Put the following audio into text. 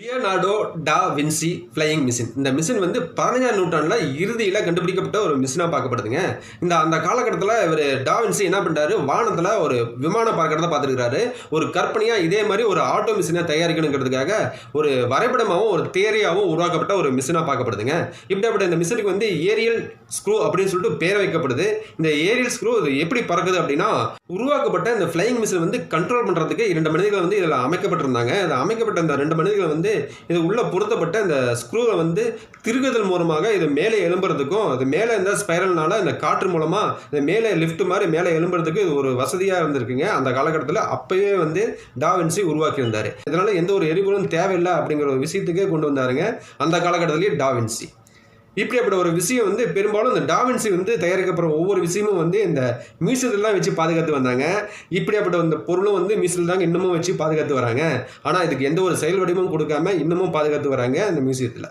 Leonardo da Vinci flying machine இந்த machine வந்து பதினஞ்சாம் நூற்றாண்டில் இறுதியில் கண்டுபிடிக்கப்பட்ட ஒரு மிஷினாக பார்க்கப்படுதுங்க. இந்த அந்த காலகட்டத்தில் இவர் டா வின்சி என்ன பண்ணுறாரு வானத்தில் ஒரு விமானம் பார்க்கறத பார்த்துருக்கிறாரு. ஒரு கற்பனையாக இதே மாதிரி ஒரு ஆட்டோ மிஷினை தயாரிக்கணுங்கிறதுக்காக ஒரு வரைபடமாகவும் ஒரு தேரியாகவும் உருவாக்கப்பட்ட ஒரு மிஷினாக பார்க்கப்படுதுங்க. இப்படிப்பட்ட இந்த மிஷினுக்கு வந்து ஏரியல் ஸ்க்ரூ அப்படின்னு சொல்லிட்டு பேர் வைக்கப்படுது. இந்த ஏரியல் ஸ்க்ரூ இது எப்படி பறக்குது அப்படின்னா உருவாக்கப்பட்ட இந்த ஃப்ளையிங் மிஷின் வந்து கண்ட்ரோல் பண்ணுறதுக்கு இரண்டு மனிதர்கள் வந்து இதில் அமைக்கப்பட்டிருந்தாங்க. அது அமைக்கப்பட்ட இந்த ரெண்டு மனிதர்கள் வந்து இது உள்ளே பொருத்தப்பட்ட இந்த ஸ்க்ரூவை வந்து திருகுதல் மூலமாக இது மேலே எழும்புறதுக்கும் அது மேலே இந்த ஸ்பைரல்னால இந்த காற்று மூலமாக இது மேலே லிஃப்ட் மாதிரி மேலே எழும்புறதுக்கு இது ஒரு வசதியாக இருந்திருக்குங்க. அந்த காலகட்டத்தில் அப்பயே வந்து டாவின்சி உருவாக்கியிருந்தார். இதனால் எந்த ஒரு எரிபொருளும் தேவையில்லை அப்படிங்கிற ஒரு விஷயத்துக்கே கொண்டு வந்தாருங்க. அந்த காலகட்டத்திலேயே டாவின்சி இப்படிப்பட்ட ஒரு விஷயம் வந்து பெரும்பாலும் இந்த டாவின்சி வந்து தயாரிக்கப்படுற ஒவ்வொரு விஷயமும் வந்து இந்த மியூசியத்தில் வச்சு பாதுகாத்து வந்தாங்க. இப்படியாப்பட்ட இந்த பொருளும் வந்து மியூசியத்தில் தாங்க இன்னமும் வச்சு பாதுகாத்து வராங்க. ஆனால் இதுக்கு எந்த ஒரு செயல் வடிவமும் கொடுக்காம இன்னமும் பாதுகாத்து வராங்க இந்த மியூசியத்தில்.